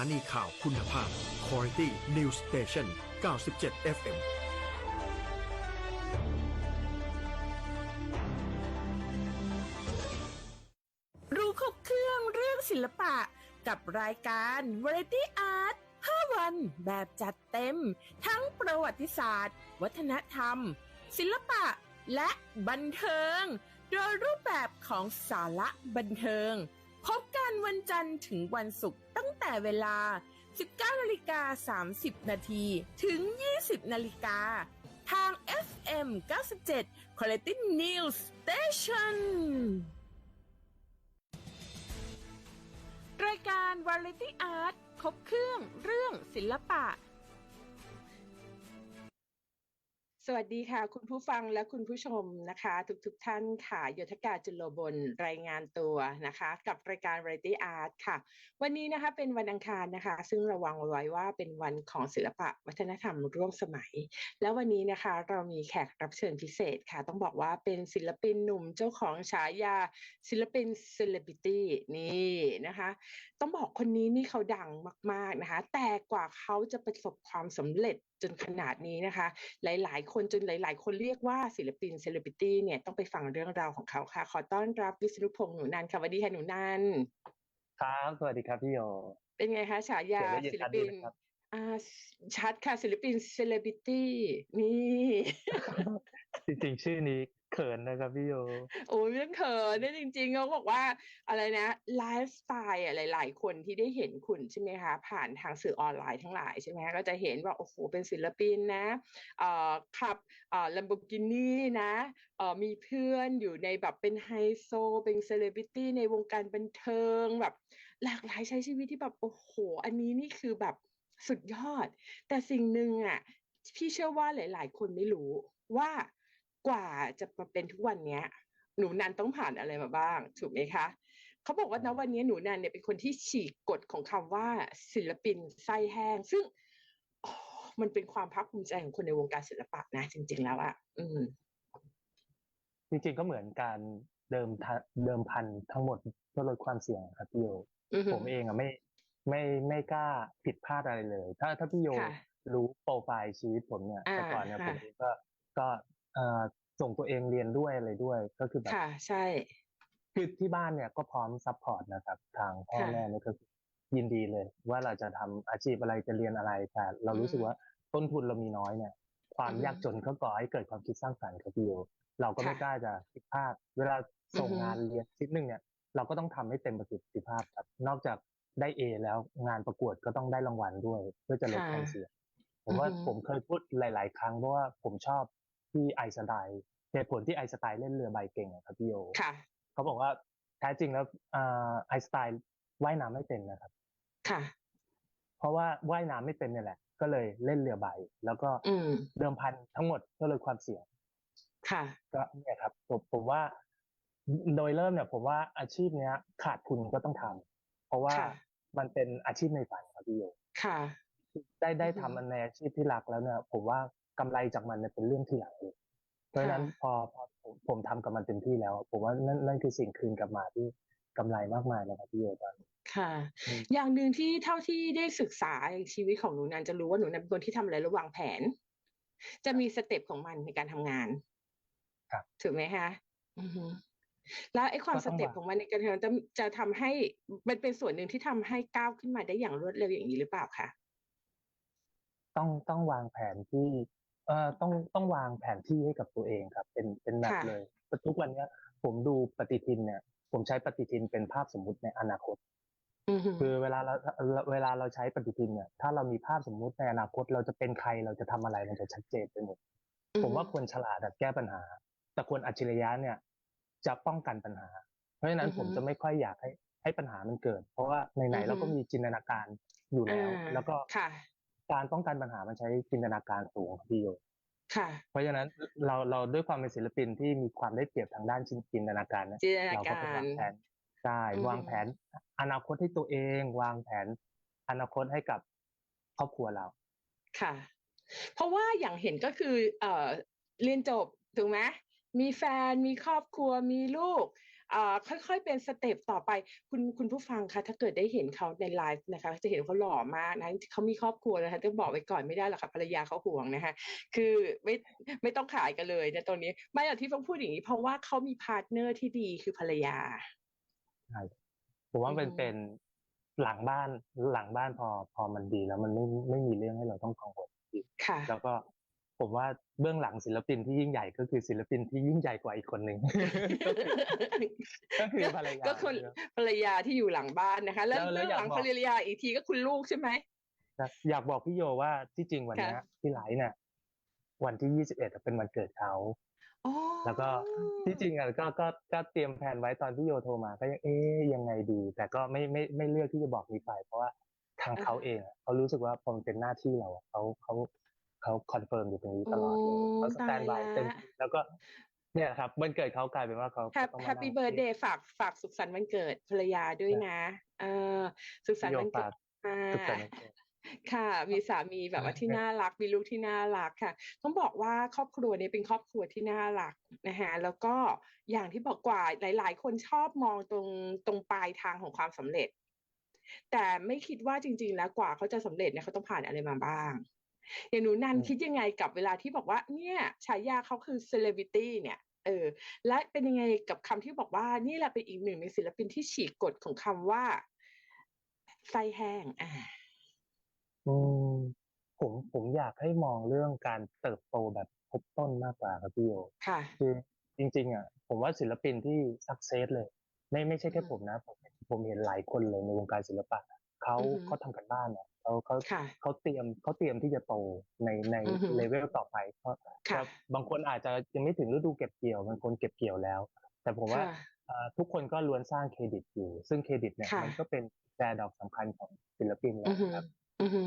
ถานีข่าวคุณภาพ Quality News Station 97 FM รู้ครบเครื่องเรื่องศิลปะกับรายการ Variety Art 5 วันแบบจัดเต็ม ทั้งประวัติศาสตร์ วัฒนธรรม ศิลปะและบันเทิง โดยรูปแบบของสาระบันเทิง พบกันวันจันทร์ถึงวันศุกร์ตั้งแต่เวลา 19นาฬิกา30 นาทีถึง 20นาฬิกาทาง FM 97 Quality News Station รายการ Variety Art ครบเครื่องเรื่องศิลปะ สวัสดีค่ะ คุณผู้ฟังและคุณผู้ชมนะคะ ทุกๆทท่านค่ะยศกาจุลบลรายงานตัวนะคะ กับรายการ Variety Art ค่ะ วันนี้นะคะเป็นวันอังคารนะคะ ซึ่งระวังไว้ว่าเป็นวันของศิลปะวัฒนธรรมร่วมสมัย แล้ววันนี้นะคะเรามีแขกรับเชิญพิเศษค่ะ ต้องบอกว่าเป็นศิลปินหนุ่มเจ้าของฉายาศิลปินเซเลบริตี้นี่นะคะต้องบอกคนนี้นี่เขาดังมากๆนะคะ แต่กว่าเขาจะประสบความสำเร็จจนขนาดนี้นะคะ หลายๆ คนจนหลาย ๆ คนเรียกว่าศิลปินเซเลบริตี้เนี่ยต้องไปฟังเรื่องราวของเขาค่ะ ขอต้อนรับวิศนุพงษ์หนูนันท์ค่ะสวัสดีค่ะหนูนันท์ครับสวัสดีครับพี่โยเป็นไงคะฉายาเสียงได้ยินศิลปินชัดดีไหมครับอ่าชัดค่ะศิลปินเซเลบริตี้นี่ จริงๆ ชื่อนี้ เขินนะครับพี่โยโอ้ยไม่องเขินเนี่ยจริงๆเขาบอกว่าอะไรนะไลฟ์สไตล์อะหลายๆคนที่ได้เห็นคุณใช่ไหมคะผ่านทางสื่อออนไลน์ทั้งหลายใช่ไหมก็จะเห็นว่าโอ้โหเป็นศิลปินนะเอ่อขับเอ่อลัมโบกินี่นะเอ่อมีเพื่อนอยู่ในแบบเป็นไฮโซ เป็นเซเลบริตี้ในวงการบันเทิงแบบ หลากหลายใช้ชีวิตที่แบบโอ้โห อันนี้นี่คือแบบสุดยอด แต่สิ่งหนึ่งอะพี่เชื่อว่าหลาย ๆ คนไม่รู้ว่า กว่าจะมาเป็นทุกวันเนี้ย หนูนันต้องผ่านอะไรมาบ้าง ถูกไหมคะเขาบอกว่าณวันนี้หนูนันเนี่ยเป็นคนที่ฉีกกฎของคำว่าศิลปินไส้แห้ง ซึ่งโอ้มันเป็นความภาคภูมิใจของคนในวงการศิลปะนะ จริง ๆ แล้วอะอืม จริงๆก็เหมือนการเดิมทะเดิมพันทั้งหมดเพื่อลดความเสี่ยงครับพี่โยอือหือผมเองอะไม่ไม่ไม่กล้าผิดพลาดอะไรเลย ถ้าถ้าพี่โยค่ะรู้โปรไฟล์ชีวิตผมเนี่ยอ่าแต่ก่อนเนี่ยค่ะผมเองก็ก็เอ่อ ส่งตัวเองเรียนด้วยอะไรด้วย ก็คือแบบค่ะ ใช่คือที่บ้านเนี่ยก็พร้อมซัพพอร์ตนะครับ ทางพ่อค่ะแม่เนี่ยก็คือยินดีเลย ว่าเราจะทำอาชีพอะไรจะเรียนอะไรแต่เรารู้สึกอืมว่าต้นทุนเรามีน้อยเนี่ย ความอืมยากจนก็ก่อให้เกิดความคิดสร้างสรรค์ครับพี่โยเราก็ไม่ค่ะกล้าจะผิดพลาดเวลาส่งอือฮึงานเรียนชิ้นหนึ่งเนี่ย เราก็ต้องทำให้เต็มประสิทธิภาพครับ นอกจากได้เอแล้วงานประกวดก็ต้องได้รางวัลด้วย เพื่อจะลดความเสี่ยงผมว่าอือฮึผมเคยพูดหลาย ๆ ครั้งเพราะว่าผมชอบ ที่ไอน์สไตล์เหตุผลที่ไอน์สไตล์เล่นเรือใบเก่งอะครับพี่โยค่ะเขาบอกว่าแท้จริงแล้วอ่าไอน์สไตล์ว่ายน้ำไม่เป็นนะครับ ค่ะ เพราะว่าว่ายน้ำไม่เป็นเนี่ยแหละ ก็เลยเล่นเรือใบ แล้วก็อืมเดิมพันทั้งหมดก็เลยความเสี่ยงค่ะ ก็เนี่ยครับผมผมว่า โดยเริ่มเนี่ยผมว่าอาชีพเนี้ย ขาดทุนก็ต้องทำเพราะว่าค่ะมันเป็นอาชีพในฝันครับพี่โยค่ะ ได้ได้อือฮึทำมันในอาชีพที่รักแล้วเนี่ย ผมว่า กำไรจากมันเนี่ยเป็นเรื่องที่หลังเลยเพราะฉะนั้นค่ะพอพอผมผมทำกับมันเต็มที่แล้ว ผมว่านั่นนั่นคือสิ่งคืนกลับมาที่กำไรมากมายเลยครับพี่โยตอนนี้ค่ะอืมอย่างหนึ่งที่เท่าที่ได้ศึกษาชีวิตของหนูนันจะรู้ว่าหนูนันเป็นคนที่ทำอะไรระวางแผน จะมีสเต็ปของมันในการทำงานครับถูกไหมคะอือฮึแล้วไอ้ความก็สต้องเต็ปวางของมันในการทำงานจะจะทำให้มันเป็นส่วนหนึ่งที่ทำให้ก้าวขึ้นมาได้อย่างรวดเร็วอย่างนี้หรือเปล่าคะต้องต้องวางแผนที่ เอ่อต้องต้องวางแผนที่ให้กับตัวเองครับ เป็นเป็นแบบค่ะ เลยทุกวันเนี้ย ผมดูปฏิทินเนี่ย ผมใช้ปฏิทินเป็นภาพสมมุติในอนาคต อือฮึคือเวลาเราเวลาเราใช้ปฏิทินเนี่ย ถ้าเรามีภาพสมมุติในอนาคต เราจะเป็นใครเราจะทำอะไรมันจะชัดเจนไปหมดผมว่าคนฉลาดอะแก้ปัญหา แต่คนอัจฉริยะเนี่ย จะป้องกันปัญหา เพราะฉะนั้นผมจะไม่ค่อยอยากให้ให้ปัญหามันเกิด เพราะว่าไหนๆเราก็มีจินตนาการอยู่แล้วอ่าแล้วก็ค่ะ การป้องกันปัญหามันใช้จินตนาการสูงครับพี่โยค่ะ เพราะฉะนั้นเราเราด้วยความเป็นศิลปินที่มีความได้เปรียบทางด้านจินตนาการนะจินตนาเราก็กาไปรวางแผนใช่อืมวางแผน อนาคตให้ตัวเอง วางแผน อนาคตให้กับครอบครัวเรา ค่ะ เพราะว่าอย่างเห็นก็คือ เอ่อเรียนจบถูกไหมมีแฟนมีครอบครัวมีลูกอ่า ค่อยๆเป็นสเต็ปต่อไปคุณคุณผู้ฟังคะถ้าเกิดได้เห็นเขาในไลฟ์นะคะ จะเห็นเขาหล่อมากนะเขามีครอบครัวนะคะต้องบอกไว้ก่อนไม่ได้หรอกค่ะภรรยาเขาห่วงนะคะคือไม่ไม่ต้องขายกันเลยนะตรงนี้ ไม่หรอกที่ต้องพูดอย่างนี้ เพราะว่าเขามีพาร์ทเนอร์ที่ดีคือภรรยาผมว่าเป็นอืมเป็นหลังบ้านหลังบ้านพอพอมันดีแล้วมันไม่ไม่มีเรื่องให้เราต้องกังวลอีกค่ะแล้วก็ ผมว่าเบื้องหลังศิลปินที่ยิ่งใหญ่ก็คือศิลปินที่ยิ่งใหญ่กว่าอีกคนหนึ่งก็คือก็คือภรรยาก็คนครับภรรยาที่อยู่หลังบ้านนะคะ แล้วแล้วแล้วเรื่องหลังอยากบอกภรรยาอีกทีก็คุณลูกใช่ไหมนะอยากบอกพี่โยว่าที่จริงวันเนี้ยค่ะที่ไลฟ์เนี่ยวันที่ยี่สิบเอ็ดเป็นวันเกิดเขาอ๋อแล้วก็ที่จริงอะก็ก็ก็เตรียมแผนไว้ตอนพี่โยโทรมา ก็ยังเอ๊ยยังไงดี แต่ก็ไม่ไม่ไม่เลือกที่จะบอกมีไปเพราะว่าทางเขาเองอะเขารู้สึกว่าพอมันเป็นหน้าที่เราอะเขาเขา เขาคอนเฟิร์มอยู่ตรงนี้ตลอดเลยโอ้เขาสแตนบายตายละเต็มที่แล้วก็เนี่ยครับวันเกิดเขากลายเป็นว่าเขาแฮปต้องมาแฮปปี้นั่งเบิร์ดเดย์ฝากฝากสุขสันต์วันเกิดภรรยาด้วยนะเออสุขสันพี่ต์โยวันเกิฝาดกอ่าสุขสันต์วันเกิดค่ะ มีสามีแบบว่าที่น่ารัก มีลูกที่น่ารักค่ะ ต้องบอกว่าครอบครัวนี้เป็นครอบครัวที่น่ารักนะคะแล้วก็อย่างที่บอกกว่าหลาย ๆ คนชอบมองตรงตรงปลายทางของความสำเร็จ แต่ไม่คิดว่าจริง ๆ แล้วกว่าเขาจะสำเร็จเนี่ยเขาต้องผ่านอะไรมาบ้าง อย่างหนูนันอืมคิดยังไงกับเวลาที่บอกว่า เนี่ยฉายาเขาคือเซเลบริตี้เนี่ยเออและเป็นยังไงกับคำที่บอกว่านี่แหละเป็นอีกหนึ่งในศิลปินที่ฉีกกฎของคำว่าไส้แห้งอ่าอืมผมผมอยากให้มองเรื่องการเติบโตแบบทบต้นมากกว่าครับพี่โยค่ะคือจริง ๆ อะ ผมว่าศิลปินที่สักเซสเลย ไม่ไม่ใช่แค่อืมผมนะ ผมผมเห็นหลายคนเลยในวงการศิลปะเขาอือฮึเขาทำกันบ้านเนี่ย เขาเขาค่ะ เขาเตรียมเขาเตรียมที่จะโตในในอือฮึเลเวลต่อไปเพราะค่ะ บางคนอาจจะยังไม่ถึงฤดูเก็บเกี่ยวบางคนเก็บเกี่ยวแล้ว แต่ผมว่าค่ะ เอ่อทุกคนก็ล้วนสร้างเครดิตอยู่ ซึ่งเครดิตเนี่ยค่ะ มันก็เป็นแจดอกสำคัญของศิลปินแหอืละอฮึครับ อือฮึ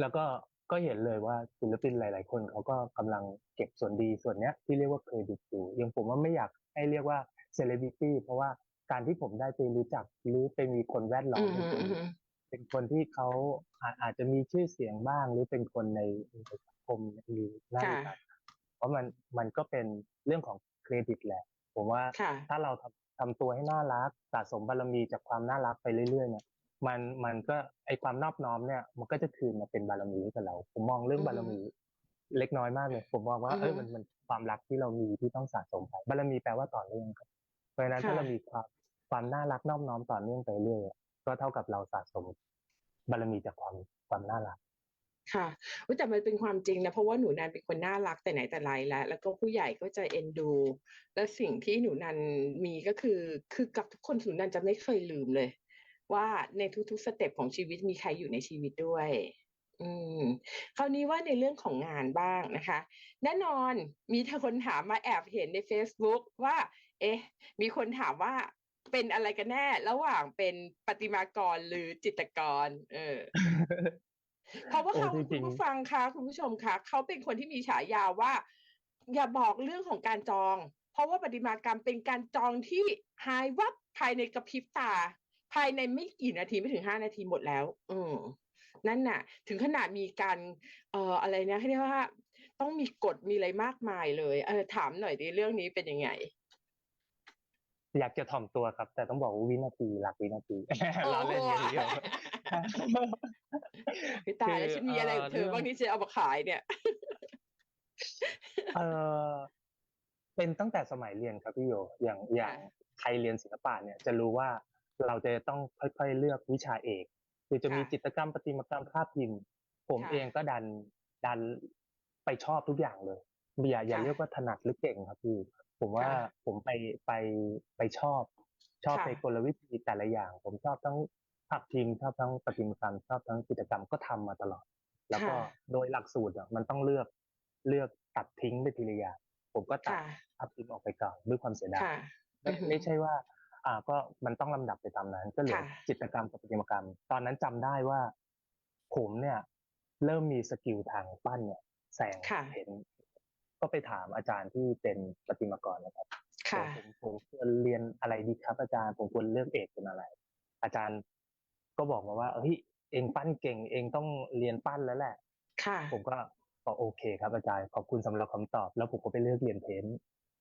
แล้วก็ก็เห็นเลยว่าศิลปินหลาย ๆ คนเขาก็กำลังเก็บส่วนดีส่วนเนี้ยที่เรียกว่าเครดิตอยู่ยังผมว่าไม่อยากให้เรียกว่าเซเลบริตี้เพราะว่าการที่ผมได้ไปรู้จักหรือไปมีคนแวดล้ออืมอเป็ฮึนคนอือฮึ เป็นคนที่เขาอาอาจจะมีชื่อเสียงบ้าง หรือเป็นคนในในสังคมมีหน้าค่ะมีตาเพราะมันมันก็เป็นเรื่องของเครดิตแหละ ผมว่าค่ะถ้าเราทำทำตัวให้น่ารักสะสมบารมีจากความน่ารักไปเรื่อยๆเนี่ยมันมันก็ไอความนอบน้อมเนี่ย มันก็จะคืนมาเป็นบารมีให้กับเรา ผมมองเรื่องอือฮึบารมี เล็กน้อยมากเลย ผมมองว่าอือฮึเอ้ยมันมันความรักที่เรามีที่ต้องสะสมไปบารมีแปลว่าต่อเนื่องครับเพราะฉะนั้นค่ะถ้าเรามีความความน่ารักนอบน้อมต่อเนื่องไปเรื่อย ก็เท่ากับเราสะสมบารมีจากความความน่ารักค่ะแต่มันเป็นความจริงนะเพราะว่าหนูนันเป็นคนน่ารักแต่ไหนแต่ไรแล้ว แล้วก็ผู้ใหญ่ก็จะเอ็นดู และสิ่งที่หนูนันมีก็คือคือกับทุกคนหนูนันจะไม่เคยลืมเลย ว่าในทุกๆสเต็ปของชีวิตมีใครอยู่ในชีวิตด้วย อืมคราวนี้ว่าในเรื่องของงานบ้างนะคะ แน่นอนมีคนถามมาแอบเห็นใน Facebook ว่า เอ๊ะ มีคนถามว่า เป็นอะไรกันแน่ ระหว่างเป็นประติมากรหรือจิตรกร เออ เพราะว่าโอ้เขาจคุริณงผู้ฟังคะคุณผู้ชมคะเขาเป็นคนที่มีฉายาว่า อย่าบอกเรื่องของการจอง เพราะว่าประติมากรรมเป็นการจองที่หายวับภายในกระพริบตา ภายในไม่กี่นาทีไม่ถึงห้านาทีหมดแล้ว อืมนั่นน่ะ ถึงขนาดมีการ เอ่ออะไรนะเขาเรียกว่า ต้องมีกฎมีอะไรมากมายเลย เออถามหน่อยดิเรื่องนี้เป็นยังไง อยากจะถ่อมตัวครับ แต่ต้องบอกว่าวินาทีหลักวินาทีล้อเล่นอย่างเดียวพี่ตายแล้วคือฉันมีอะไรกับเธอเอ่อบ้างที่จะเอามาขายเนี่ยเออเป็นตั้งแต่สมัยเรียนครับพี่โยอย่างอย่างค่ะใครเรียนศิลปะเนี่ย จะรู้ว่าเราจะต้องค่อยๆเลือกวิชาเอกคือจะมีค่ะจิตรกรรมประติมากรรมภาพพิมพ์ ผมค่ะเองก็ดันดันไปชอบทุกอย่างเลยอย่าอย่าค่ะเรียกว่าถนัดหรือเก่งครับพี่ ผมว่าค่ะผมไปไปไปชอบ ชอบค่ะในกลวิธีแต่ละอย่าง ผมชอบทั้งภาพพิมพ์ชอบทั้งประติมากรรมชอบทั้งจิตรกรรมก็ทำมาตลอด แล้วก็ค่ะโดยหลักสูตรอะมันต้องเลือกเลือกตัดทิ้งไปทีละอย่างผมก็ตัดค่ะภาพพิมพ์ออกไปก่อนด้วยความเสียดายค่ะไม่อือฮึไม่ใช่ว่า อ่าก็มันต้องลำดับไปตามนั้น ก็เหลือค่ะจิตรกรรมกับประติมากรรม ตอนนั้นจำได้ว่า ผมเนี่ย เริ่มมีสกิลทางปั้นเนี่ยแสงค่ะเห็น ก็ไปถามอาจารย์ที่เป็นประติมากรนะครับค่ะผมผมควรเรียนอะไรดีครับ อาจารย์ผมควรเลือกเอกเป็นอะไร อาจารย์ก็บอกมาว่าเฮ้ยเองปั้นเก่ง เองต้องเรียนปั้นแล้วแหละค่ะผมก็บอกโอเคครับอาจารย์ขอบคุณสำหรับคำตอบ แล้วผมก็ไปเลือกเรียนเพ้นท์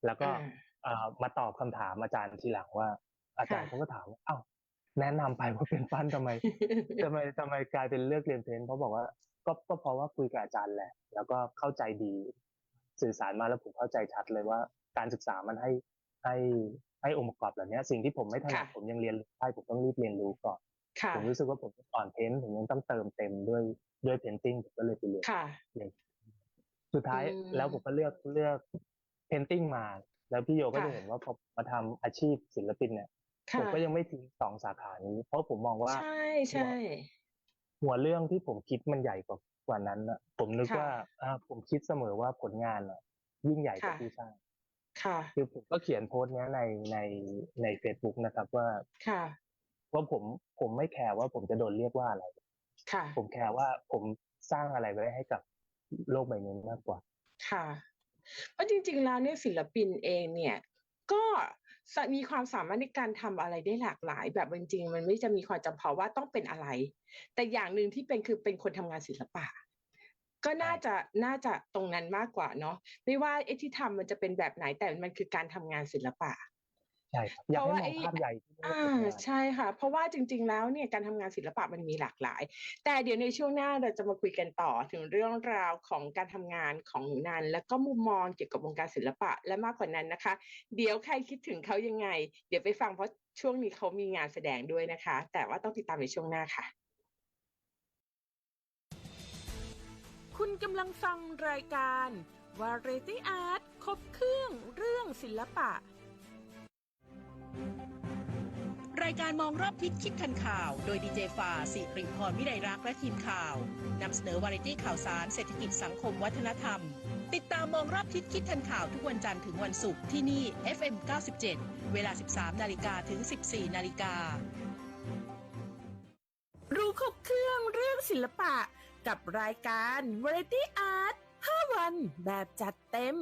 แล้วก็อ่าเอ่อมาตอบคำถามอาจารย์ทีหลังว่า อาจารย์ค่ะเขาก็ถามว่าอ้าวแนะนำไปว่าเป็นปั้นทำไมทำไมทำไมกลายเป็นเลือกเรียนเพ้นท์เขาบอกว่าก็ก็เพราะว่าคุยกับอาจารย์แหละ แล้วก็เข้าใจดี สื่อสารมาแล้วผมเข้าใจชัดเลยว่า การศึกษามันให้ให้ให้องค์ประกอบเหล่านี้สิ่งที่ผมไม่ถนัดค่ะผมยังเรียนรู้ได้ผมต้องรีบเรียนรู้ก่อนค่ะผมรู้สึกว่าผมอ่อนเพ้นท์ผมยังต้องเติมเต็มด้วยด้วยเพนติ้งผมก็เลยไปเรียนค่ะสุดท้ายอืมแล้วผมก็เลือกเลือกเพนติ้งมา แล้วพี่โยก็ค่ะจะเห็นว่าพอมาทำอาชีพศิลปินเนี่ยค่ะผมก็ยังไม่ทิ้งสองสาขานี้ เพราะผมมองว่าใช่ใช่หัวเรื่องที่ผมคิดมันใหญ่กว่า กว่านั้นนะผมนึกค่ะว่าอ่าผมคิดเสมอว่าผลงานอะยิ่งใหญ่กว่าค่ะผู้สร้างค่ะคือผมก็เขียนโพสต์เนี้ยในในในเฟซบุ๊กนะครับว่าค่ะว่าผมผมไม่แคร์ว่าผมจะโดนเรียกว่าอะไรค่ะ ผมแคร์ว่าผมสร้างอะไรไว้ให้กับโลกใบนี้มากกว่า ค่ะเพราะจริง ๆ แล้วเนี่ยศิลปินเองเนี่ย ก็สะ มีความสามารถในการทำอะไรได้หลากหลาย แบบจริงๆมันไม่จะมีความจำเพาะว่าต้องเป็นอะไร แต่อย่างหนึ่งที่เป็นคือเป็นคนทำงานศิลปะ ก็น่าจะน่าจะตรงนั้นมากกว่าเนาะไม่ว่าไอ้ที่ทำมันจะเป็นแบบไหนแต่มันคือการทำงานศิลปะ ใช่ครับอยากเพราะให้ว่ามองไอ้ภาพใหญ่ที่ไม่ได้อ่าเป็นงานใช่ค่ะ เพราะว่าจริง ๆ แล้วเนี่ยการทำงานศิลปะมันมีหลากหลาย แต่เดี๋ยวในช่วงหน้าเราจะมาคุยกันต่อถึงเรื่องราวของการทำงานของหนูนันแล้วก็มุมมองเกี่ยวกับวงการศิลปะและมากกว่านั้นนะคะ เดี๋ยวใครคิดถึงเขายังไง เดี๋ยวไปฟังเพราะช่วงนี้เขามีงานแสดงด้วยนะคะ แต่ว่าต้องติดตามในช่วงหน้าค่ะ คุณกำลังฟังรายการ Variety Art ครบเครื่องเรื่องศิลปะายการมองรอบทิศคิดทันข่าว โดยดีเจฟ้าสิริพรวิไลรักและทีมข่าวนำเสนอวาไรตี้ข่าวสารเศรษฐกิจสังคมวัฒนธรรม ติดตามมองรอบทิศคิดทันข่าวทุกวันจันทร์ถึงวันศุกร์ที่นี่ FM 97 เวลา 13 นาฬิกาถึง 14 นาฬิกา รู้ครบเครื่องเรื่องศิลปะกับรายการ Variety Art 5วันแบบจัดเต็ม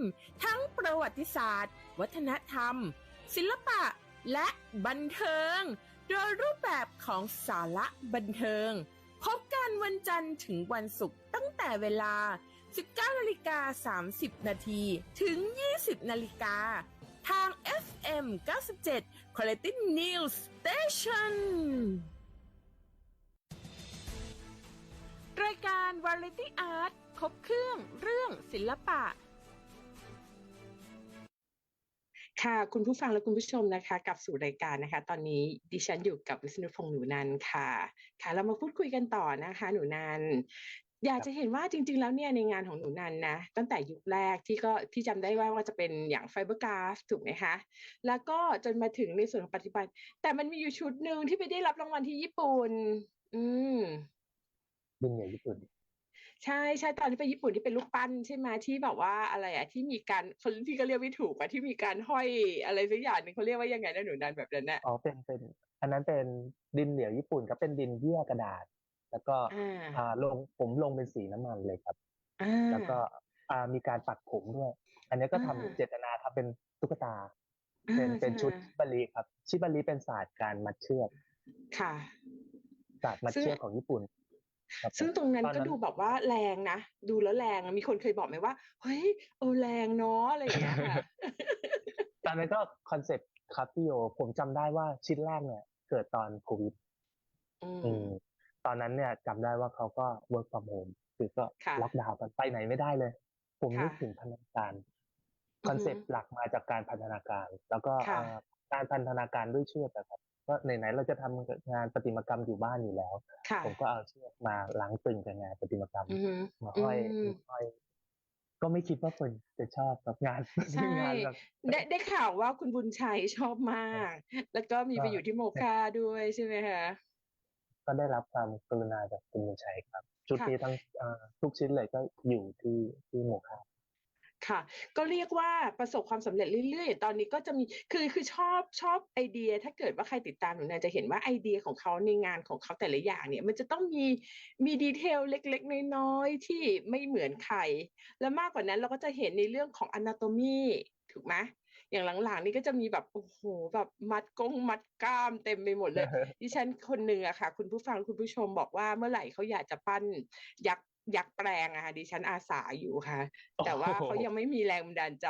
ทั้งประวัติศาสตร์ วัฒนธรรม ศิลปะ และบันเทิง โดยรูปแบบของสาระบันเทิง พบกันวันจันทร์ถึงวันศุกร์ตั้งแต่เวลา 19นาฬิกา30 นาทีถึง 20นาฬิกาทาง FM 97 Quality News Station รายการ Variety Art ครบเครื่องเรื่องศิลปะ ค่ะ คุณผู้ฟังและคุณผู้ชมนะคะกลับสู่รายการนะคะ ตอนนี้ดิฉันอยู่กับวิษณุพงษ์หนูนันท์ค่ะ ค่ะ เรามาพูดคุยกันต่อนะคะ หนูนันท์อยากจะเห็นว่าจริง ๆ แล้วเนี่ยในงานของหนูนันท์นะ ตั้งแต่ยุคแรกที่ก็ที่จำได้ว่าว่าจะเป็นอย่างไฟเบอร์ก a สถูกไหมคะ แล้วก็จนมาถึงในส่วนของปัจจุบัน แต่มันมีอยู่ชุดหนึ่งที่ไปได้รับรางวัลที่ญี่ปุ่น อืมดินเหนือญี่ปุ่น ใช่ใช่ตอนที่ไปญี่ปุ่นที่เป็นรูปปั้นใช่ไหมที่แบบว่าอะไรอะที่มีการเขาที่ก็เรียกไม่ถูกอะที่มีการห้อยอะไรสักอย่างหนึ่งเขาเรียกว่ายังไงนะหนูนันแบบนั้นน่ะอ๋อเป็นเป็น อันนั้นเป็นดินเหนียวญี่ปุ่นก็เป็นดินเยื่อกระดาษ แล้วก็อ่าอ่าลงผมลงเป็นสีน้ำมันเลยครับอ่าแล้วก็อ่ามีการปัดผมด้วย อันนี้ก็ทำอ่าเจตนาทำเป็นตุ๊กตา เป็นอ่าเป็นชุดใช่ชิบารีครับ ชิบารีเป็นศาสตร์การมัดเชือกค่ะศาสตร์มัดซึ่งเชือกของญี่ปุ่นครับผม ซึ่งตรงนั้นตอนก็นั้นดูแบบว่าแรงนะ ดูแล้วแรงอะมีคนเคยบอกไหมว่า เฮ้ยเออแรงเนาะอะไรอย่างเงี้ยค่ะตอนนั้นก็คอนเซ็ปต์ครับพี่โยผมจำได้ว่าชิ้นแรกเนี่ย เกิดตอนโควิดอืมอืมตอนนั้นเนี่ยจำได้ว่าเขาก็ work from home คือก็ค่ะล็อกดาวน์กันไปไหนไม่ได้เลย ผมค่ะนึกถึงพันธนาการคอนเซ็ปต์หลักมาจากการพันธนาการ แล้วก็ค่ะเอ่อการพันธนาการด้วยเชือกอะครับ ก็ไหนๆเราจะทำงานประติมากรรมอยู่บ้านอยู่แล้วค่ะผมก็เอาเชือกมาล้างตึงกับงานประติมากรรมอือฮึมาห้อยอืมมาห้อยก็ไม่คิดว่าคนจะชอบกับงานใช่งานแบบได้ได้ข่าวว่าคุณบุญชัยชอบมาก แล้วก็มีไปก็อยู่ที่โมคาด้วยใช่ไหมคะก็ได้รับความกรุณาจากคุณบุญชัยครับ ชุดค่ะนี้ทั้งเอ่อทุกชิ้นเลยก็อยู่ที่ที่หมู่คา ค่ะ ก็เรียกว่าประสบความสำเร็จเรื่อยๆ ตอนนี้ก็จะมีคือคือชอบชอบไอเดีย ถ้าเกิดว่าใครติดตามหนูนาจะเห็นว่าไอเดียของเขาในงานของเขาแต่ละอย่างเนี่ย มันจะต้องมีมีดีเทลเล็กๆ น้อยๆ ที่ไม่เหมือนใคร แล้วมากกว่านั้นเราก็จะเห็นในเรื่องของ anatomy ถูกไหมอย่างหลังๆ นี่ก็จะมีแบบโอ้โหแบบมัดกงมัดกล้ามเต็มไปหมดเลย ดิฉันคนหนึ่งอะค่ะ คุณผู้ฟังคุณผู้ชมบอกว่าเมื่อไหร่เขาอยากจะปั้นยักษ์ ยักษ์แปลงอะค่ะดิฉันอาสาอยู่ค่ะ แต่ว่าเขายังไม่มีแรงบันดาลใจ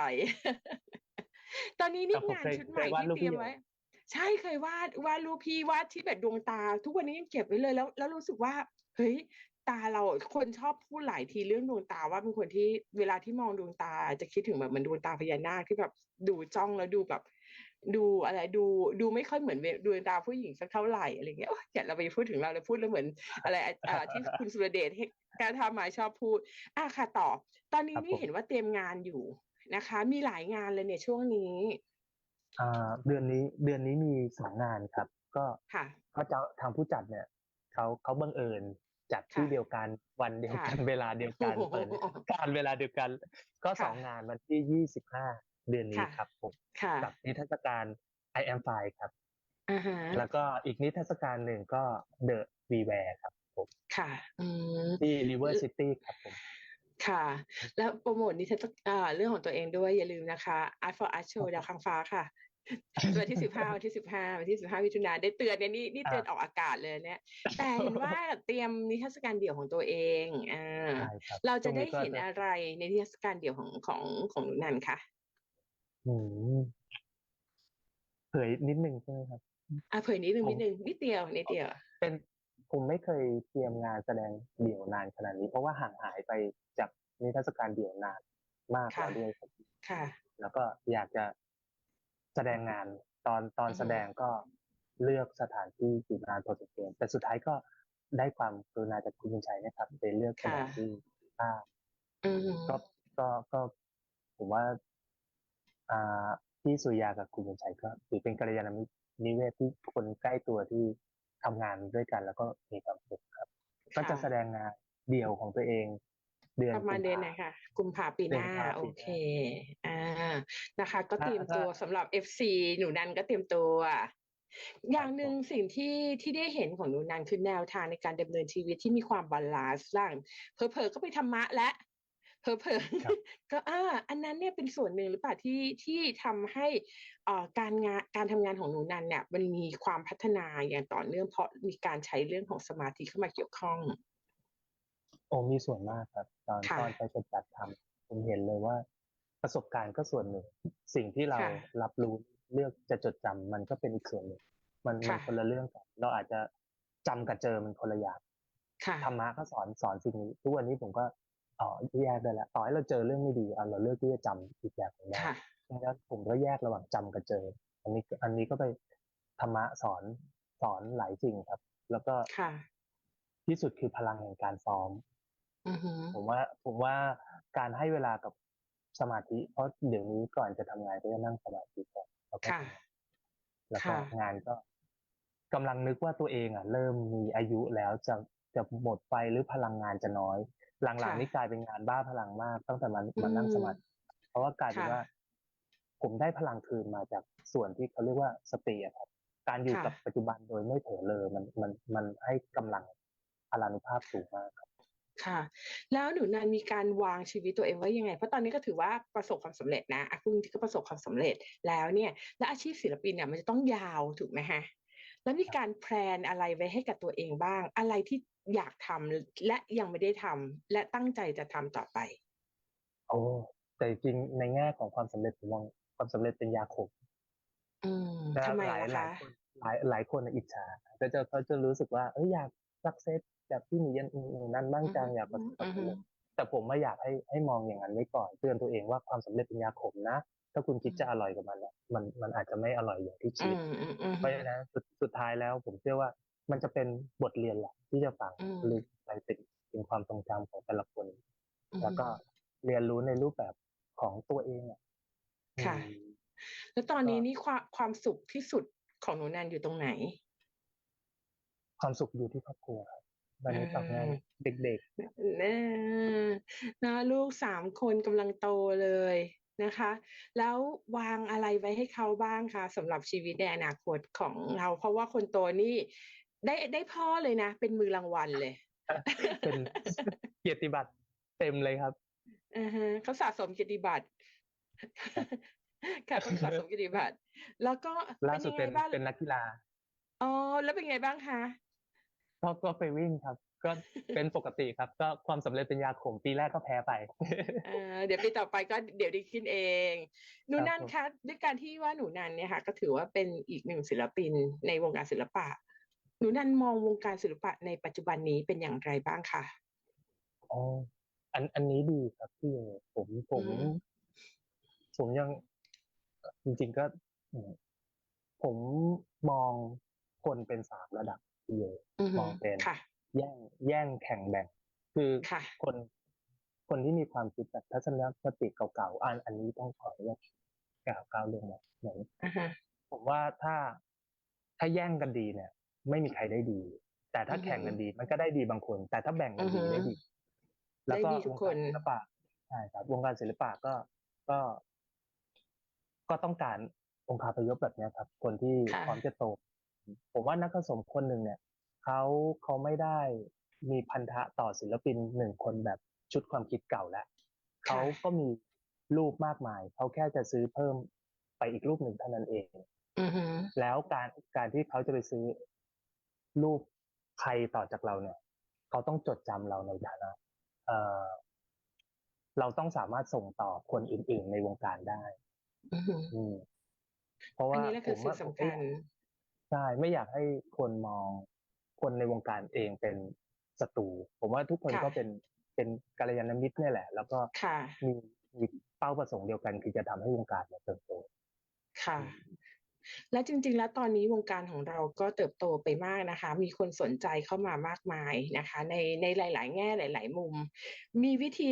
ตอนนี้นี่แต่ผมงานเคยชุดใหม่เคยวาดที่รูปเตรียมพี่ไว้ใช่เคยวาดวาดรูปพี่วาดที่แบบดวงตา ทุกวันนี้ยังเก็บไว้เลยแล้ว แล้วรู้สึกว่า เฮ้ยตาเราคนชอบพูดหลายทีเรื่องดวงตาว่าเป็นคนที่เวลาที่มองดวงตาจะคิดถึงแบบเหมือนดวงตาพญานาคที่แบบดูจ้องแล้วดูแบบ ดูอะไรดูดูไม่ค่อยเหมือนเวดวงตาผู้หญิงสักเท่าไหร่อะไรเงี้ยโอ๊ยอย่าเราไปพูดถึงเราเลยพูดแล้วเหมือน อะไรอะอ่าที่คุณสุรเดชให้การทำหมายชอบพูด อะค่ะต่อ ตอนนี้ครับนี่ผมเห็นว่าเตรียมงานอยู่นะคะ มีหลายงานเลยเนี่ยช่วงนี้อ่าเดือนนี้เดือนนี้มีสองงานครับ ก็ค่ะก็จะทางผู้จัดเนี่ยเขาเขาบังเอิญจัดที่ค่ะเดียวกันวันเดียวกันค่ะเวลาเดียวกันโอ้โหเปิดการเวลาเดียวกัน ก็ค่ะสองงานวันที่ยี่สิบห้า เดือนนี้ค่ะครับผมค่ะกับนิทรรศการ I am fine ครับอ่าฮะแล้วก็อีกนิทรรศการหนึ่งก็ The w e w a r e ครับผมค่ะอืมที่ River City ครับผมค่ะ แล้วโปรโมทนิทรรศอ่าเรื่องของตัวเองด้วยอย่าลืมนะคะ Art for Art Show ดาวค้างฟ้าค่ะวันที่สิบห้าวันที่สิบห้าวันที่สิบห้ามิถุนาได้เตือนเนี่ยนี่นี่เตือนออกอากาศเลยเนี่ยแต่เห็นว่าเตรียมนิทรรศการเดี่ยวของตัวเองอ่าใช่ครับเราจะได้ช่วงเห็นอะไรในนิทรรศการเดี่ยวของของของหนูนันคะ อืม เผยนิดนึงใช่ไหมครับ อะเผยนิดนึงผม นิดนึงนิดเดียวนิดเดียว เป็นผมไม่เคยเตรียมงานแสดงเดี่ยวนานขนาดนี้ เพราะว่าห่างหายไปจากนิทรรศการเดี่ยวนานมากค่ะ แล้วด้วยครับค่ะ แล้วก็อยากจะแสดงงานตอนตอนอือฮึ แสดงก็เลือกสถานที่อยู่นานพอสมควรแต่สุดท้ายก็ได้ความกรุณาจากคุณบุญชัยนะครับไปเลือกสถานที่อ่าอืมก็ก็ก็ผมว่า อ่าพี่สุริยากับคุณบุญชัยก็ถือเป็นกัลยาณมิตรนิเวศที่คนใกล้ตัวที่ทำงานด้วยกัน แล้วก็มีความสุขครับ ก็จะแสดงงานเดี่ยวของตัวเอง เดือนประมาณกุภเดือนไหนคะกุมภาปีหน้าเดือนกุมภาโอปีหน้าเค อ่านะคะ ก็ถ้าเตรียมถ้าตัวสำหรับ FC หนูนันก็เตรียมตัว อย่างหนึ่งผมสิ่งที่ที่ได้เห็นของหนูนันคือแนวทางในการดำเนินชีวิตที่มีความบาลานซ์ร่างเผลอๆก็ไปธรรมะและ เผลอครับๆก็อ่าอันนั้นเนี่ยเป็นส่วนหนึ่งหรือเปล่าที่ที่ทำให้อ่าการงานการทำงานของหนูนันเนี่ย มันมีความพัฒนาอย่างต่อเนื่องเพราะมีการใช้เรื่องของสมาธิเข้ามาเกี่ยวข้องโอ้มีส่วนมากครับ ตอนค่ะตอนไปปฏิบัติธรรมผมเห็นเลยว่า ประสบการณ์ก็ส่วนหนึ่ง สิ่งที่เราค่ะรับรู้เลือกจะจดจำมันก็เป็นอีกส่วนหนึ่งมันมันค่ะคนละเรื่องกันเราอาจจะจำกับเจอมันคนละอย่างค่ะธรรมะก็สอนสอนสิ่งนี้ ทุกวันนี้ผมก็ อ๋อแยกได้แล้วต่อให้เราเจอเรื่องไม่ดีอะเราเลือกที่จะจำอีกแบบหนึ่งได้ค่ะแล้วผมก็แยกระหว่างจำกับเจอ อันนี้อันนี้ก็ไปธรรมะสอนสอนหลายสิ่งครับ แล้วก็ค่ะที่สุดคือพลังแห่งการซ้อมอือหือผมว่าผมว่าการให้เวลากับสมาธิ เพราะเดี๋ยวนี้ก่อนจะทำงานก็จะนั่งสมาธิก่อนแล้วก็ค่ะแล้วก็ค่ะงานก็กำลังนึกว่าตัวเองอะ เริ่มมีอายุแล้วจะจะหมดไปหรือพลังงานจะน้อย หลังค่ะๆนี่กลายเป็นงานบ้าพลังมากตั้งแต่มันมันนั่งอืมสมาธิเพราะว่ากลายเป็นค่ะว่า ผมได้พลังคืนมาจากส่วนที่เขาเรียกว่าสติอะครับ การอยู่ค่ะกับปัจจุบันโดยไม่เผลอเลยมันมันมันให้กำลังพลานุภาพสูงมากครับค่ะ แล้วหนูนันมีการวางชีวิตตัวเองไว้ยังไง เพราะตอนนี้ก็ถือว่าประสบความสำเร็จนะอากุ้งที่ก็ประสบความสำเร็จแล้วเนี่ย และอาชีพศิลปินเนี่ยมันจะต้องยาวถูกไหมฮะแล้วมีการแพลนอะไรไว้ให้กับตัวเองบ้าง อะไรที่ อยากทำและยังไม่ได้ทำและตั้งใจจะทำต่อไป โอ้แต่จริงๆในแง่ของความสำเร็จผมมองความสำเร็จเป็นยาขมอืมนะทำไมหลายล่ะหลายคะคนหลายหลายคนน่ะอิจฉาก็จะเขาจะรู้สึกว่าเอ้ยอยากสักเซสแบบที่มีอย่างนั้นบ้างจังอยากประสบความสำเร็จแต่ผมไม่อยากให้ให้มองอย่างนั้นไว้ก่อนเตือนตัวเองว่าความสำเร็จเป็นยาขมนะ ถ้าคุณคิดจะอร่อยกับมันอะมันมันอาจจะไม่อร่อยอย่างที่อืคิดมอืมอืมเพราะฉะนั้นสุดสุดท้ายแล้วผมเชื่อว่า มันจะเป็นบทเรียนแหละที่จะฝังอืมลึกไปเป็นเป็นความทรงจำของแต่ละคนอืมแล้วก็เรียนรู้ในรูปแบบของตัวเองอะค่ะอืมแล้วตอนนี้ก็นี่ความความสุขที่สุดของหนูนันอยู่ตรงไหน ความสุขอยู่ที่ครอบครัวครับวันนี้ตอบงานอืมเด็กนะนะลูกสามคนกำลังโตเลยนะคะ แล้ววางอะไรไว้ให้เขาบ้างคะสำหรับชีวิตในอนาคตของเรา เพราะว่าคนโตนี่ ได้ได้พ่อเลยนะ เป็นมือรางวัลเลยๆเป็นเกียรติบัตรเต็มเลยครับอ่าฮะเขาสะสมเกียรติบัตรค่ะเขาสะสมเกียรติบัตรแล้วก็ล่าสุดยัเป็งนไงบ้างเป็นนักกีฬาอ๋อแล้วเป็นไงบ้างคะก็ก็ไปวิ่งครับ ก็เป็นปกติครับ ก็ความสำเร็จเป็นยาขมปีแรกก็แพ้ไปเออเดี๋ยวปีต่อไปก็เดี๋ยวดีขึ้นเอง หนูครับนันผมคะด้วยการที่ว่าหนูนันเนี่ยค่ะ ก็ถือว่าเป็นอีกหนึ่งศิลปินในวงการศิลปะ หนูนันมองวงการศิลปะในปัจจุบันนี้เป็นอย่างไรบ้างคะอ๋ออันอันนี้ดีครับพี่เอผมผมอืมผมยังจริงๆก็อืมผมมองคนเป็นสามระดับพี่เออือฮึมองเป็นค่ะแย่งแย่งแข่งแบ่งคือค่ะคนคนที่มีความคิดแบบทัศนคติเก่าๆอันอันนี้ต้องขออนุญาตกล่าวก้าวเรื่องนะเหมือนอ่าฮะผมว่าถ้าถ้าแย่งกันดีเนี่ย ไม่มีใครได้ดี แต่ถ้าอือฮึแข่งกันดี มันก็ได้ดีบางคน แต่ถ้าแบ่งกันดีอือฮึได้ดี แล้วก็ได้ดีทุวกงคการนศิลปะใช่ครับวงการศิลปะก็ก็ ก็ต้องการองค์คาพยพแบบเนี้ยครับ คนที่ค่ะพร้อมจะโต ผมว่านักผสมคนหนึ่งเนี่ยเขาเขาไม่ได้มีพันธะต่อศิลปินหนึ่งคนแบบชุดความคิดเก่าแล้วเขาก็มีรูปมากมายเขาแค่จะซื้อเพิ่มไปอีกรูปหนึ่งเท่านั้นเองอือฮึแล้วการการที่เขาจะไปซื้อ รูปใครต่อจากเราเนี่ย เขาต้องจดจำเราในฐานะเอ่อเราต้องสามารถส่งต่อคนอื่นๆในวงการได้ อือฮึอืมเพราะอัว่านนี้แหละคือผมสิ่งว่าสำคัญใช่ไม่อยากให้คนมองคนในวงการเองเป็นศัตรูผมว่าทุกคนค่ะก็เป็นเป็นกัลยาณมิตรเนี่ยแหละ แล้วก็ค่ะมีมีเป้าประสงค์เดียวกันคือจะทำให้วงการเนี่ยเติบโตค่ะ และจริง ๆ แล้วตอนนี้วงการของเราก็เติบโตไปมากนะคะ มีคนสนใจเข้ามามากมายนะคะ ในในหลาย ๆ แง่หลาย ๆ มุม มีวิธี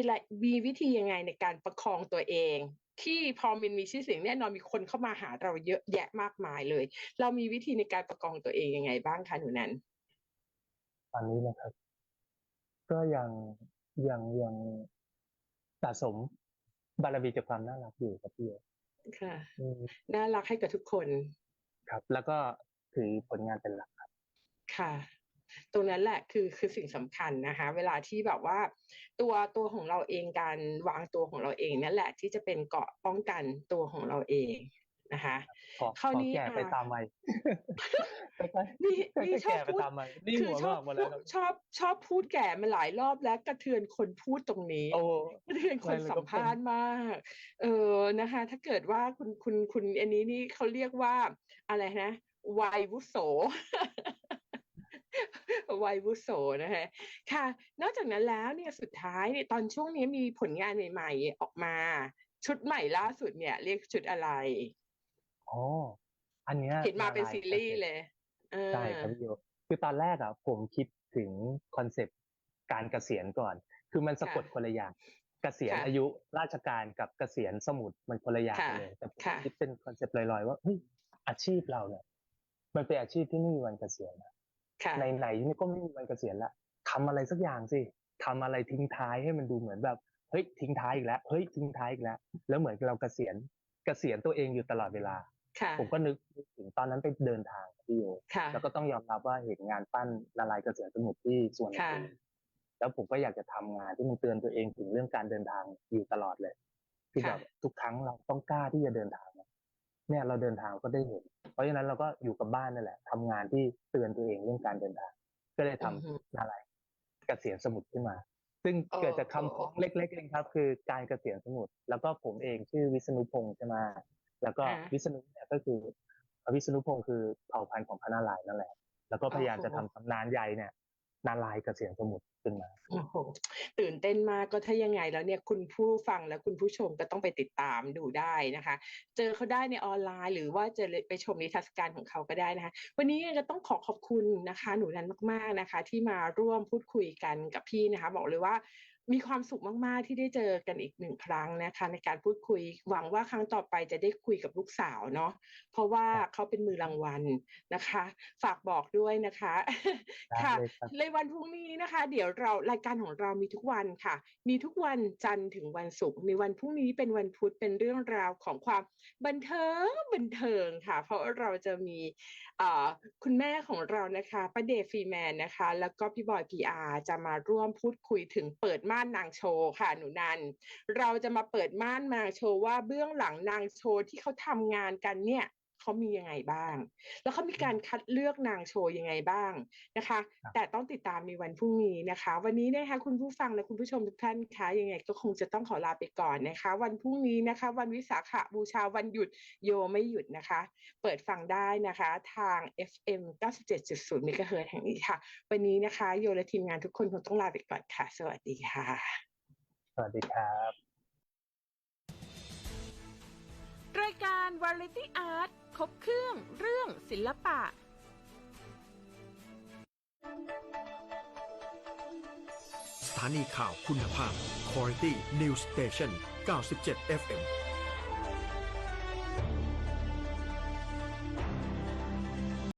มีวิธียังไงในการประคองตัวเองที่พอมินมีชื่อเสียงแน่นอนมีคนเข้ามาหาเราเยอะแยะมากมายเลย เรามีวิธีในการประคองตัวเองยังไงบ้างคะหนูนันตอนนี้นะครับ ก็ยังยังยังสะสมบารมีจากความน่ารักอยู่ครับพี่อ ค่ะอืมน่ารักให้กับทุกคนครับ แล้วก็ถือผลงานเป็นหลักครับ ค่ะตรงนั้นแหละคือคือสิ่งสำคัญนะคะ เวลาที่แบบว่า ตัวตัวของเราเองการวางตัวของเราเองนั่นแหละที่จะเป็นเกราะป้องกันตัวของเราเอง นะคะขอคราวขอนี้แก่ไปอะตามวัยนี่ค่อยๆนี่ชอบแก่ไปพูดตามวัยนี่คือหัวชงออบกหมดแล้วครับชอบชอบพูดแก่มาหลายรอบแล้วกระเทือนคนพูดตรงนี้โอ้กระเทือนคนไม่เลยสัก็มเป็นภาษณ์มาก เออนะคะ ถ้าเกิดว่าคุณคุณคุณอันนี้นี่เขาเรียกว่าอะไรนะวัยวุโสวัยวุโสนะคะค่ะ นอกจากนั้นแล้วเนี่ยสุดท้ายเนี่ยตอนช่วงนี้มีผลงานใหม่ ๆ ออกมา ชุดใหม่ล่าสุดเนี่ย เรียกชุดอะไร อ๋อ อันเนี้ยเห็นมาเป็นละลยซีรีส์กะเซ็นเลย เออ ใช่ครับพี่โยคือตอนแรกอะผมคิดถึงคอนเซปต์การเกษียณก่อน คือมันสะกดคนละอย่าง เกษียณค่ะอายุราชการกับเกษียณสมุดมันคนละอย่างค่ะเลย แต่ผมค่ะคิดเป็นคอนเซปต์ลอยๆ ว่าเฮ้ยอาชีพเราเนี่ยมันเป็นอาชีพที่ไม่มีวันเกษียณนะค่ะในไหนๆนี่ก็ไม่มีวันเกษียณละทำอะไรสักอย่างสิทำอะไรทิ้งท้ายให้มันดูเหมือนแบบเฮ้ยทิ้งท้ายอีกแล้วเฮ้ยทิ้งท้ายอีกแล้ว แล้วเหมือนเราเกษียณเกษียณตัวเองอยู่ตลอดเวลาค่ะ ผมก็นึกถึงตอนนั้นไปเดินทางพี่โยค่ะแล้วก็ต้องยอมรับว่าเห็นงานปั้นละลายเกษียณสมุทรที่สวนค่ะภูมิแล้วผมก็อยากจะทำงานที่มันเตือนตัวเองถึงเรื่องการเดินทางอยู่ตลอดเลยคือแบบทุกครั้งเราต้องกล้าที่จะเดินทางนะเนี่ยเราเดินทางก็ได้เห็น เพราะฉะนั้นเราก็อยู่กับบ้านนั่นแหละทำงานที่เตือนตัวเองเรื่องการเดินทาง ก็เลยทำอือฮึอะไรเกษียณสมุทรขึ้นมา ซึ่งโอ้เกิดจากคำพ้องเล็กๆเองครับ คือการเกษียณสมุทรแล้วก็ผมเองชื่อวิษณุพงษ์ใช่ไหม แล้วก็อ่าวิษณุเนี่ยก็คือวิษณุพงษ์คือเผ่าพันธุ์ของพระนารายณ์นั่นแหละ แล้วก็พยายามจะทำตำนานใหญ่เนี่ยนารายณ์เกษียณสมุทรขึ้นมาโอ้โหตื่นเต้นมากก็ถ้ายังไงแล้วเนี่ยคุณผู้ฟังและคุณผู้ชมก็ต้องไปติดตามดูได้นะคะ เจอเขาได้ในออนไลน์ หรือว่าจะไปชมนิทรรศการของเขาก็ได้นะคะ วันนี้ก็ต้องขอขอบคุณนะคะ หนูนันมาก ๆนะคะ ที่มาร่วมพูดคุยกันกับพี่นะคะ บอกเลยว่า มีความสุขมาก ๆ ที่ได้เจอกันอีกหนึ่งครั้งนะคะ ในการพูดคุยหวังว่าครั้งต่อไปจะได้คุยกับลูกสาวเนาะเพราะว่าเขาเป็นมือรางวัลนะคะ ฝากบอกด้วยนะคะได้ค่ะเลยครับในวันพรุ่งนี้นะคะ เดี๋ยวเรารายการของเรามีทุกวันค่ะ มีทุกวันจันทร์ถึงวันศุกร์ในวันพรุ่งนี้เป็นวันพุธเป็นเรื่องราวของความบันเทิงบันเทิงค่ะ เพราะเราจะมีเอ่อคุณแม่ของเรานะคะประเดฟรีแมนนะคะ แล้วก็พี่บอยพีอาร์จะมาร่วมพูดคุยถึงเปิดม่าานนางโชว์ค่ะหนูนัน เราจะมาเปิดม่านนางโชว์ว่าเบื้องหลังนางโชว์ที่เขาทำงานกันเนี่ย เขามียังไงบ้าง แล้วเขามีการคัดเลือกนางโชว์ยังไงบ้างนะคะครับแต่ต้องติดตามในวันพรุ่งนี้นะคะ วันนี้นะคะคุณผู้ฟังและคุณผู้ชมทุกท่านคะยังไงก็คงจะต้องขอลาไปก่อนนะคะ วันพรุ่งนี้นะคะ วันวิสาขบูชาวันหยุดโยไม่หยุดนะคะ เปิดฟังได้นะคะทาง FM 97.0 MHz แห่งนี้ค่ะ วันนี้นะคะ โยและทีมงานทุกคนคงต้องลาไปก่อนค่ะ สวัสดีค่ะ สวัสดีครับ รายการวาไรตี้อาร์ตครบเครื่องเรื่องศิลปะ สถานีข่าวคุณภาพ Quality News Station 97 FM